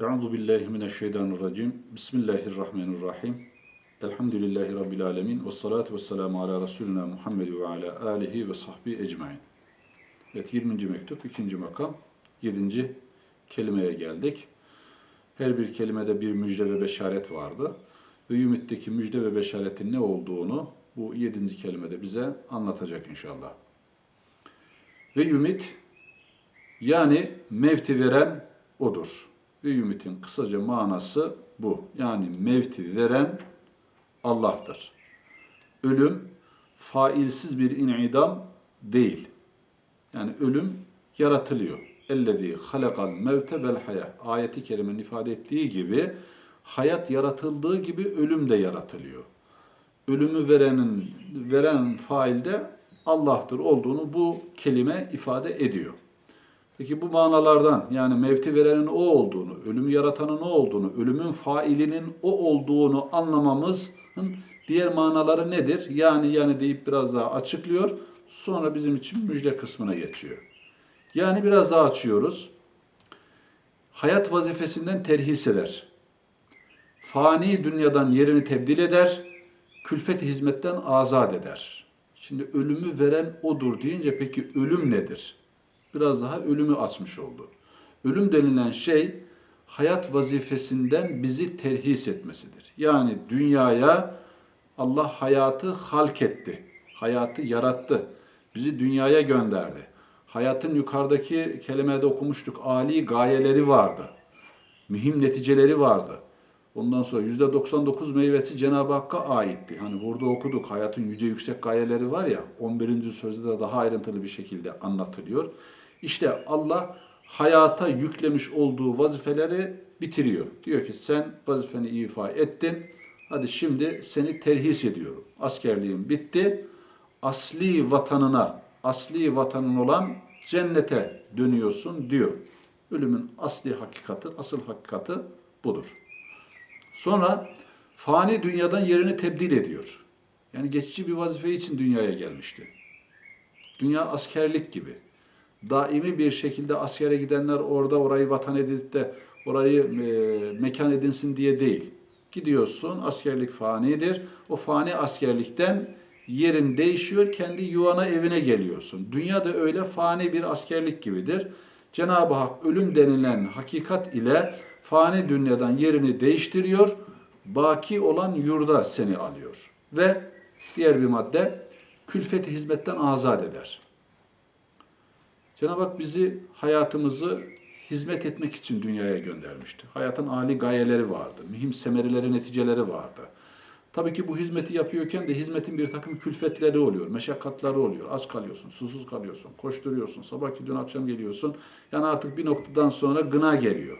Euzu billahi mineşşeytanirracim. Bismillahirrahmanirrahim. Elhamdülillahi rabbil alamin ve salatu vesselamu ala resulina Muhammed ve ala alihi ve sahbihi ecmaîn. Evet 20. mektup 2. makam 7. kelimeye geldik. Her bir kelimede bir müjde ve beşaret vardı. Ve Ümit'teki müjde ve beşaretin ne olduğunu bu 7. kelimede bize anlatacak inşallah. Ve ümit yani mevti veren odur. Ve ümitin kısaca manası bu. Yani mevti veren Allah'tır. Ölüm failsiz bir inidam değil. Yani ölüm yaratılıyor. Ellezî halakal mevte vel hayat. Ayeti kerimenin ifade ettiği gibi hayat yaratıldığı gibi ölüm de yaratılıyor. Ölümü verenin veren fail de Allah'tır olduğunu bu kelime ifade ediyor. Peki bu manalardan yani mevti verenin o olduğunu, ölümü yaratanın o olduğunu, ölümün failinin o olduğunu anlamamızın diğer manaları nedir? Yani yani deyip biraz daha açıklıyor. Sonra bizim için müjde kısmına geçiyor. Yani biraz daha açıyoruz. Hayat vazifesinden terhis eder. Fani dünyadan yerini tebdil eder. Külfet hizmetten azat eder. Şimdi ölümü veren odur deyince peki ölüm nedir? Biraz daha ölümü açmış oldu. Ölüm denilen şey hayat vazifesinden bizi terhis etmesidir. Yani dünyaya Allah hayatı halk etti. Hayatı yarattı. Bizi dünyaya gönderdi. Hayatın yukarıdaki kelimede okumuştuk. Ali gayeleri vardı. Mühim neticeleri vardı. Ondan sonra yüzde 99 meyvesi Cenab-ı Hakk'a aitti. Hani burada okuduk hayatın yüce yüksek gayeleri var ya 11. sözde de daha ayrıntılı bir şekilde anlatılıyor. İşte Allah hayata yüklemiş olduğu vazifeleri bitiriyor. Diyor ki sen vazifeni ifa ettin. Hadi şimdi seni terhis ediyorum. Askerliğin bitti. Asli vatanına, asli vatanın olan cennete dönüyorsun diyor. Ölümün asli hakikati, asıl hakikati budur. Sonra fani dünyadan yerini tebdil ediyor. Yani geçici bir vazife için dünyaya gelmişti. Dünya askerlik gibi daimi bir şekilde askere gidenler orada orayı vatan edip de orayı e, mekan edinsin diye değil. Gidiyorsun, askerlik fanidir. O fani askerlikten yerin değişiyor, kendi yuvana evine geliyorsun. Dünya da öyle fani bir askerlik gibidir. Cenab-ı Hak ölüm denilen hakikat ile fani dünyadan yerini değiştiriyor, baki olan yurda seni alıyor. Ve diğer bir madde, külfeti hizmetten azat eder. Cenab-ı Hak bizi hayatımızı hizmet etmek için dünyaya göndermişti. Hayatın âli gayeleri vardı, mühim semereleri, neticeleri vardı. Tabii ki bu hizmeti yapıyorken de hizmetin bir takım külfetleri oluyor, meşakkatları oluyor. Aç kalıyorsun, susuz kalıyorsun, koşturuyorsun, sabah gidiyorsun, akşam geliyorsun. Yani artık bir noktadan sonra gına geliyor.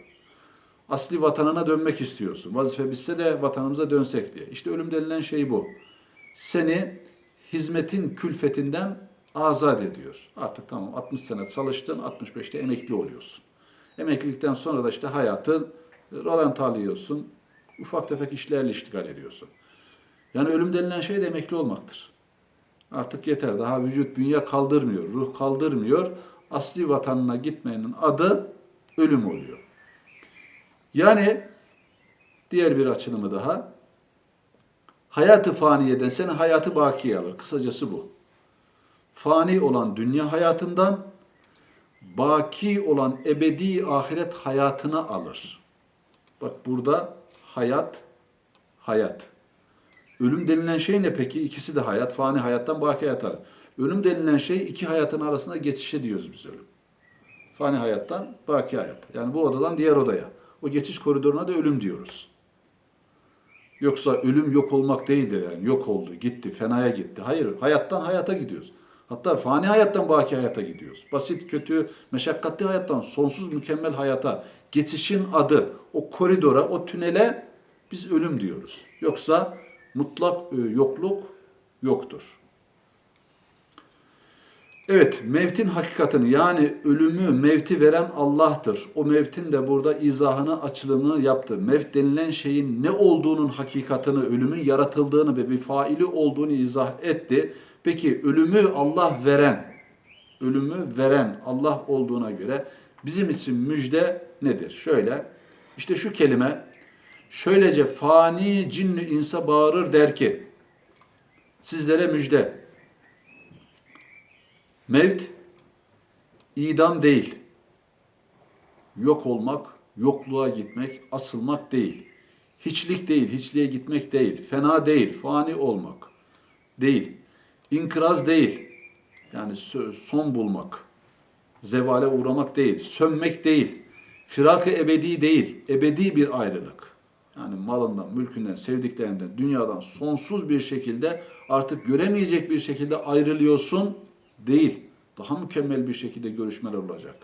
Asli vatanına dönmek istiyorsun. Vazife bitse de vatanımıza dönsek diye. İşte ölüm denilen şey bu. Seni hizmetin külfetinden azat ediyor. Artık tamam 60 sene çalıştın, 65'te emekli oluyorsun. Emeklilikten sonra da işte hayatın rolant alıyorsun. Ufak tefek işlerle iştigal ediyorsun. Yani ölüm denilen şey de emekli olmaktır. Artık yeter. Daha vücut bünye kaldırmıyor, ruh kaldırmıyor. Asli vatanına gitmenin adı ölüm oluyor. Yani diğer bir açılımı daha. Hayatı faniyeden seni hayatı bakiye alır. Kısacası bu fani olan dünya hayatından baki olan ebedi ahiret hayatına alır. Bak burada hayat, hayat. Ölüm denilen şey ne peki? İkisi de hayat, fani hayattan baki hayata. Ölüm denilen şey iki hayatın arasında geçişe diyoruz biz ölüm. Fani hayattan baki hayat. Yani bu odadan diğer odaya. O geçiş koridoruna da ölüm diyoruz. Yoksa ölüm yok olmak değildir yani. Yok oldu, gitti, fenaya gitti. Hayır, hayattan hayata gidiyoruz. Hatta fani hayattan baki hayata gidiyoruz. Basit, kötü, meşakkatli hayattan sonsuz mükemmel hayata geçişin adı, o koridora, o tünele biz ölüm diyoruz. Yoksa mutlak e, yokluk yoktur. Evet, mevtin hakikatini yani ölümü, mevti veren Allah'tır. O mevtin de burada izahını, açılımını yaptı. Mevt denilen şeyin ne olduğunun hakikatini, ölümün yaratıldığını ve bir faili olduğunu izah etti. Peki ölümü Allah veren, ölümü veren Allah olduğuna göre bizim için müjde nedir? Şöyle, İşte şu kelime şöylece fani cinni insa bağırır der ki sizlere müjde. Mevt idam değil. Yok olmak, yokluğa gitmek, asılmak değil. Hiçlik değil, hiçliğe gitmek değil. Fena değil, fani olmak değil. İnkıraz değil. Yani son bulmak. Zevale uğramak değil. Sönmek değil. Firak-ı ebedi değil. Ebedi bir ayrılık. Yani malından, mülkünden, sevdiklerinden, dünyadan sonsuz bir şekilde artık göremeyecek bir şekilde ayrılıyorsun değil. Daha mükemmel bir şekilde görüşmeler olacak.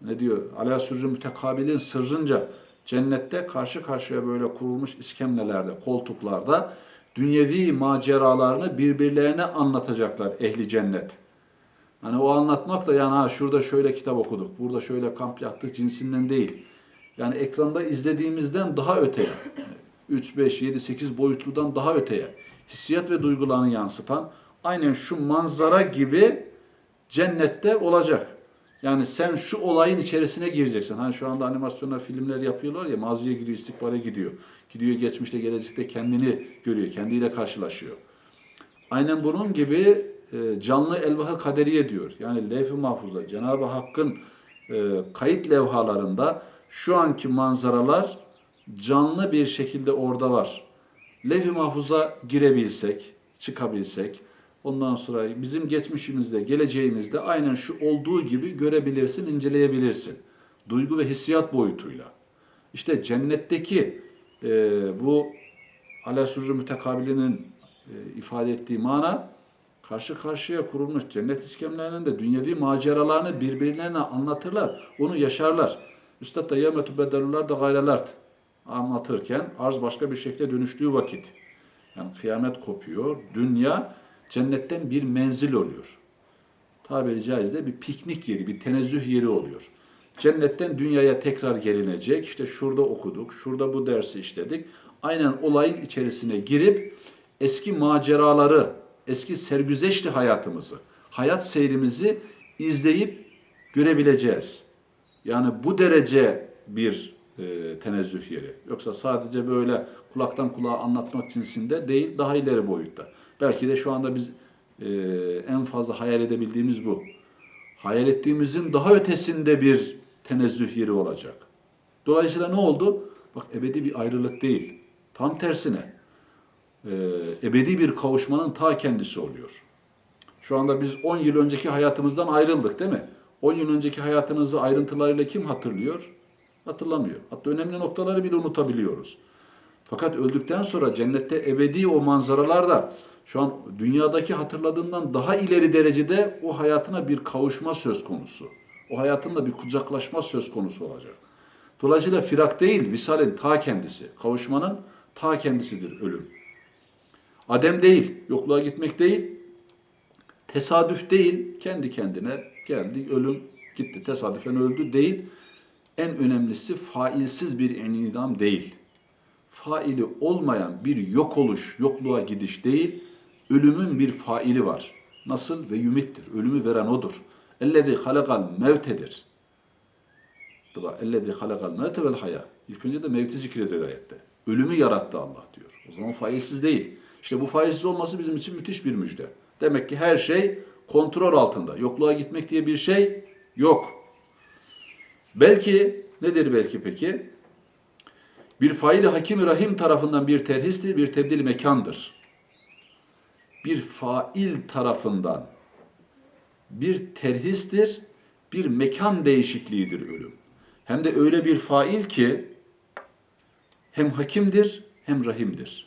Ne diyor? Ala sürrü mütekabilin sırrınca cennette karşı karşıya böyle kurulmuş iskemlelerde, koltuklarda dünyevi maceralarını birbirlerine anlatacaklar ehli cennet. Hani o anlatmak da yani ha şurada şöyle kitap okuduk, burada şöyle kamp yaptık cinsinden değil. Yani ekranda izlediğimizden daha öteye. Yani 3, 5, 7, 8 boyutludan daha öteye. Hissiyat ve duygularını yansıtan aynen şu manzara gibi cennette olacak. Yani sen şu olayın içerisine gireceksin. Hani şu anda animasyonlar, filmler yapıyorlar ya maziye gidiyor, istikbale gidiyor. Gidiyor geçmişte, gelecekte kendini görüyor, kendiyle karşılaşıyor. Aynen bunun gibi e, canlı elvahı kaderiye diyor. Yani levh-i mahfuzda Cenab-ı Hakk'ın e, kayıt levhalarında şu anki manzaralar canlı bir şekilde orada var. Levh-i mahfuza girebilsek, çıkabilsek, ondan sonra bizim geçmişimizde, geleceğimizde aynen şu olduğu gibi görebilirsin, inceleyebilirsin. Duygu ve hissiyat boyutuyla. İşte cennetteki e, bu ala sürrü mütekabilinin e, ifade ettiği mana karşı karşıya kurulmuş cennet iskemlerinde dünyevi maceralarını birbirlerine anlatırlar. Onu yaşarlar. Üstad da yemetü bedelüler de gayrelert anlatırken arz başka bir şekle dönüştüğü vakit. Yani kıyamet kopuyor. Dünya cennetten bir menzil oluyor. Tabiri caizse bir piknik yeri, bir tenezzüh yeri oluyor. Cennetten dünyaya tekrar gelinecek. İşte şurada okuduk, şurada bu dersi işledik. Aynen olayın içerisine girip eski maceraları, eski sergüzeşli hayatımızı, hayat seyrimizi izleyip görebileceğiz. Yani bu derece bir e, tenezzüh yeri. Yoksa sadece böyle kulaktan kulağa anlatmak cinsinde değil, daha ileri boyutta. Belki de şu anda biz e, en fazla hayal edebildiğimiz bu. Hayal ettiğimizin daha ötesinde bir tenezzüh yeri olacak. Dolayısıyla ne oldu? Bak ebedi bir ayrılık değil. Tam tersine e, ebedi bir kavuşmanın ta kendisi oluyor. Şu anda biz 10 yıl önceki hayatımızdan ayrıldık değil mi? 10 yıl önceki hayatınızı ayrıntılarıyla kim hatırlıyor? Hatırlamıyor. Hatta önemli noktaları bile unutabiliyoruz. Fakat öldükten sonra cennette ebedi o manzaralar da şu an dünyadaki hatırladığından daha ileri derecede o hayatına bir kavuşma söz konusu. O hayatında bir kucaklaşma söz konusu olacak. Dolayısıyla firak değil, visalin ta kendisi. Kavuşmanın ta kendisidir ölüm. Adem değil, yokluğa gitmek değil, tesadüf değil, kendi kendine geldi, ölüm gitti, tesadüfen öldü değil. En önemlisi failsiz bir enidam değil. Faili olmayan bir yok oluş, yokluğa gidiş değil, ölümün bir faili var. Nasıl? Ve yümittir. Ölümü veren odur. Ellezî halakal mevtedir. Ellezî halakal mevte vel haya. İlk önce de mevti zikrediyor ayette. Ölümü yarattı Allah diyor. O zaman failsiz değil. İşte bu failsiz olması bizim için müthiş bir müjde. Demek ki her şey kontrol altında. Yokluğa gitmek diye bir şey yok. Belki nedir belki peki? Bir faili hakim rahim tarafından bir terhistir, bir tebdil mekandır. Bir fail tarafından bir terhistir, bir mekan değişikliğidir ölüm. Hem de öyle bir fail ki hem hakimdir hem rahimdir.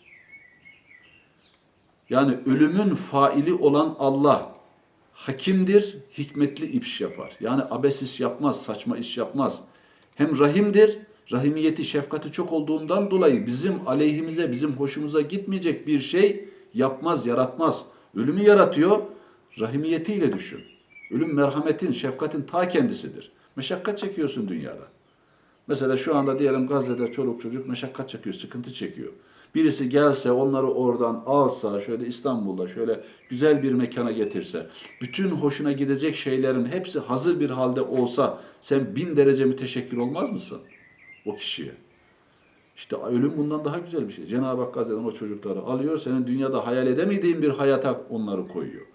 Yani ölümün faili olan Allah hakimdir, hikmetli iş yapar. Yani abesis yapmaz, saçma iş yapmaz. Hem rahimdir, rahimiyeti, şefkati çok olduğundan dolayı bizim aleyhimize, bizim hoşumuza gitmeyecek bir şey yapmaz, yaratmaz. Ölümü yaratıyor, rahimiyetiyle düşün. Ölüm merhametin, şefkatin ta kendisidir. Meşakkat çekiyorsun dünyada. Mesela şu anda diyelim Gazze'de çoluk çocuk meşakkat çekiyor, sıkıntı çekiyor. Birisi gelse onları oradan alsa, şöyle İstanbul'da şöyle güzel bir mekana getirse, bütün hoşuna gidecek şeylerin hepsi hazır bir halde olsa sen bin derece müteşekkir olmaz mısın o kişiye? İşte ölüm bundan daha güzel bir şey. Cenab-ı Hak Hazretleri o çocukları alıyor, senin dünyada hayal edemediğin bir hayata onları koyuyor.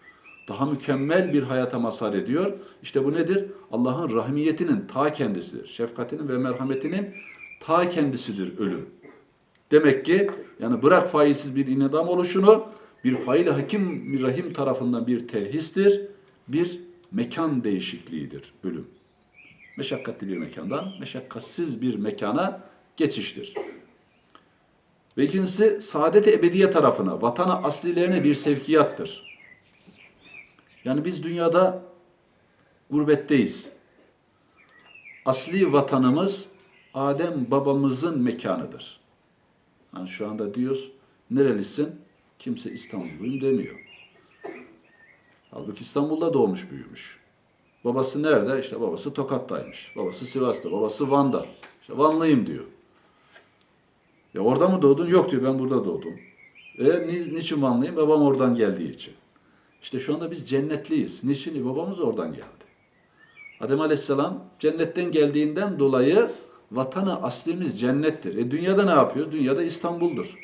Daha mükemmel bir hayata mazhar ediyor. İşte bu nedir? Allah'ın rahmiyetinin ta kendisidir. Şefkatinin ve merhametinin ta kendisidir ölüm. Demek ki yani bırak faizsiz bir inidam oluşunu bir fail hakim bir rahim tarafından bir terhistir, bir mekan değişikliğidir ölüm. Meşakkatli bir mekandan meşakkatsiz bir mekana geçiştir. Ve ikincisi saadet-i ebediye tarafına, vatana aslilerine bir sevkiyattır. Yani biz dünyada gurbetteyiz. Asli vatanımız Adem babamızın mekanıdır. Yani şu anda diyoruz, nerelisin? Kimse İstanbulluyum demiyor. Halbuki İstanbul'da doğmuş büyümüş. Babası nerede? İşte babası Tokat'taymış. Babası Sivas'ta, babası Van'da. İşte Vanlıyım diyor. Ya orada mı doğdun? Yok diyor ben burada doğdum. E ni, niçin Vanlıyım? Babam oradan geldiği için. İşte şu anda biz cennetliyiz. Niçin? E, babamız oradan geldi. Adem Aleyhisselam cennetten geldiğinden dolayı vatanı aslimiz cennettir. E dünyada ne yapıyoruz? Dünyada İstanbul'dur.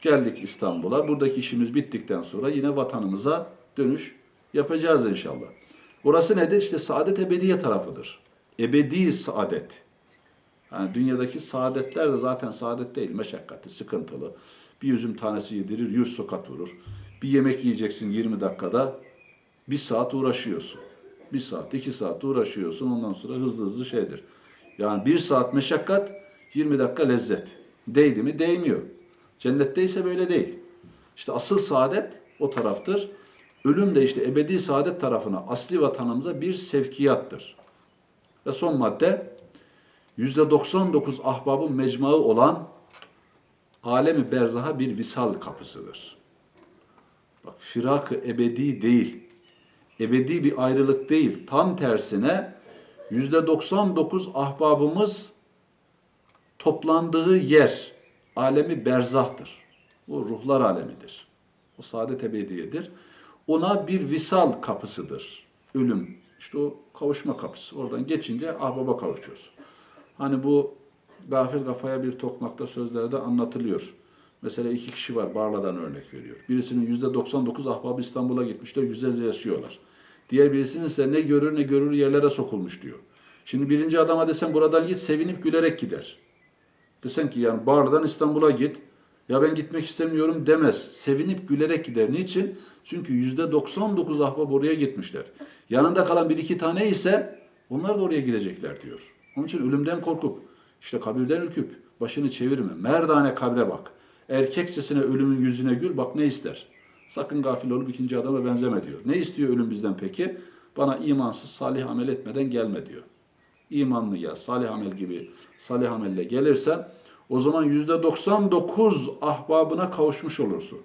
Geldik İstanbul'a. Buradaki işimiz bittikten sonra yine vatanımıza dönüş yapacağız inşallah. Burası nedir? İşte saadet ebediye tarafıdır. Ebedi saadet. Yani dünyadaki saadetler de zaten saadet değil. Meşakkatli, sıkıntılı. Bir üzüm tanesi yedirir, yüz sokat vurur. Bir yemek yiyeceksin 20 dakikada. Bir saat uğraşıyorsun. Bir saat, iki saat uğraşıyorsun. Ondan sonra hızlı hızlı şeydir. Yani bir saat meşakkat, 20 dakika lezzet. Değdi mi? Değmiyor. Cennette ise böyle değil. İşte asıl saadet o taraftır. Ölüm de işte ebedi saadet tarafına, asli vatanımıza bir sevkiyattır. Ve son madde, 99 ahbabın mecmuaı olan alemi berzaha bir visal kapısıdır. Bak firak-ı ebedi değil. Ebedi bir ayrılık değil. Tam tersine yüzde 99 ahbabımız toplandığı yer alemi berzahtır. Bu ruhlar alemidir. O saadet ebediyedir. Ona bir visal kapısıdır. Ölüm. İşte o kavuşma kapısı. Oradan geçince ahbaba kavuşuyorsun. Hani bu gafil kafaya bir tokmakta sözlerde anlatılıyor. Mesela iki kişi var Barla'dan örnek veriyor. Birisinin yüzde 99 ahbabı İstanbul'a gitmişler, güzelce yaşıyorlar. Diğer birisinin ise ne görür ne görür yerlere sokulmuş diyor. Şimdi birinci adama desen buradan git sevinip gülerek gider. Desen ki yani Barla'dan İstanbul'a git. Ya ben gitmek istemiyorum demez. Sevinip gülerek gider. Niçin? Çünkü yüzde 99 ahbap oraya gitmişler. Yanında kalan bir iki tane ise onlar da oraya gidecekler diyor. Onun için ölümden korkup, işte kabirden ürküp, başını çevirme. Merdane kabre bak. Erkekçesine ölümün yüzüne gül, bak ne ister. Sakın gafil olup ikinci adama benzeme diyor. Ne istiyor ölüm bizden peki? Bana imansız, salih amel etmeden gelme diyor. İmanlı ya, salih amel gibi, salih amelle gelirsen, o zaman yüzde 99 ahbabına kavuşmuş olursun.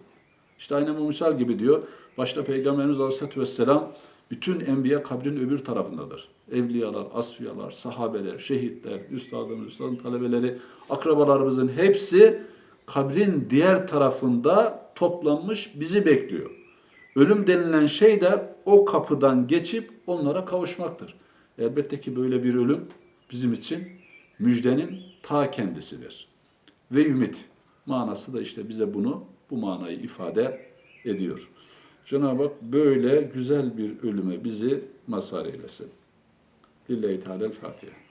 İşte aynen bu misal gibi diyor. Başta Peygamberimiz Aleyhisselatü Vesselam bütün enbiya kabrin öbür tarafındadır. Evliyalar, asfiyalar, sahabeler, şehitler, üstadımız, üstadın talebeleri, akrabalarımızın hepsi kabrin diğer tarafında toplanmış bizi bekliyor. Ölüm denilen şey de o kapıdan geçip onlara kavuşmaktır. Elbette ki böyle bir ölüm bizim için müjdenin ta kendisidir. Ve ümit manası da işte bize bunu, bu manayı ifade ediyor. Cenab-ı Hak böyle güzel bir ölüme bizi mazhar eylesin. Lillahi Teala'l Fatiha.